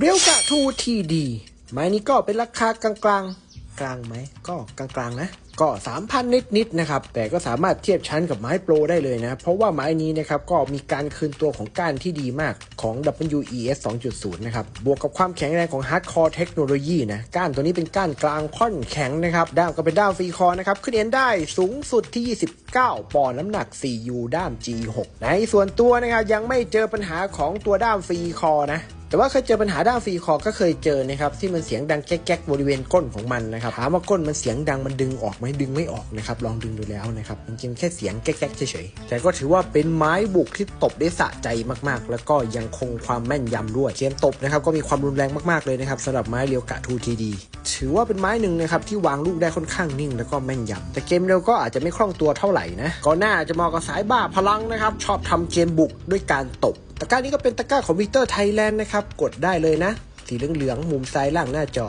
เรียวกะทูทีดีไม้นี้ก็เป็นราคากลางๆ กลางไหมก็กลางๆนะ ก็3,000นิดๆนะครับ แต่ก็สามารถเทียบชั้นกับไม้โปรได้เลยนะ เพราะว่าไม้นี้นะครับก็มีการคืนตัวของก้านที่ดีมากของ WES 2.0 นะครับ บวกกับความแข็งแรงของ Hardcore เทคโนโลยีนะ ก้านตัวนี้เป็นก้านกลางค่อนแข็งนะครับ ด้ามก็เป็นด้ามฟรีคอร์นะครับ ขึ้นเอ็นได้สูงสุดที่ 29 ปอนด์น้ำหนัก 4U ด้าม G6 ในส่วนตัวนะครับยังไม่เจอปัญหาของตัวด้ามฟรีคอร์นะ แต่ว่าเคยเจอปัญหาด้านฟรีคอก็เคยเจอนะครับที่มันเสียงดังแก๊กๆบริเวณก้นของมันนะครับถามว่าก้นมันเสียงดังมันดึงออกไหมดึงไม่ออกนะครับลองดึงดูแล้วนะครับจริงๆแค่เสียงแก๊กๆเฉยๆแต่ก็ถือว่าเป็นไม้บุกที่ตบได้สะใจมากๆ แล้วก็ยังคงความแม่นยำด้วยเกมตบนะครับก็มีความรุนแรงมากๆเลยนะครับสำหรับไม้เรียวกะทูทีดี ถือว่าเป็นไม้หนึ่งนะครับที่วางลูกได้ค่อนข้างนิ่งแล้วก็แม่นยำแต่เกมเร็วก็อาจจะไม่คล่องตัวเท่าไหร่นะก็น่าจะเหมาะกับสายบ้าพลังนะครับ ชอบทำเกมบุกด้วยการตบตะกร้านี้ก็เป็นตะกร้าของวิเตอร์ไทยแลนด์นะครับกดได้เลยนะ สีเหลืองๆมุมซ้ายล่างหน้าจอ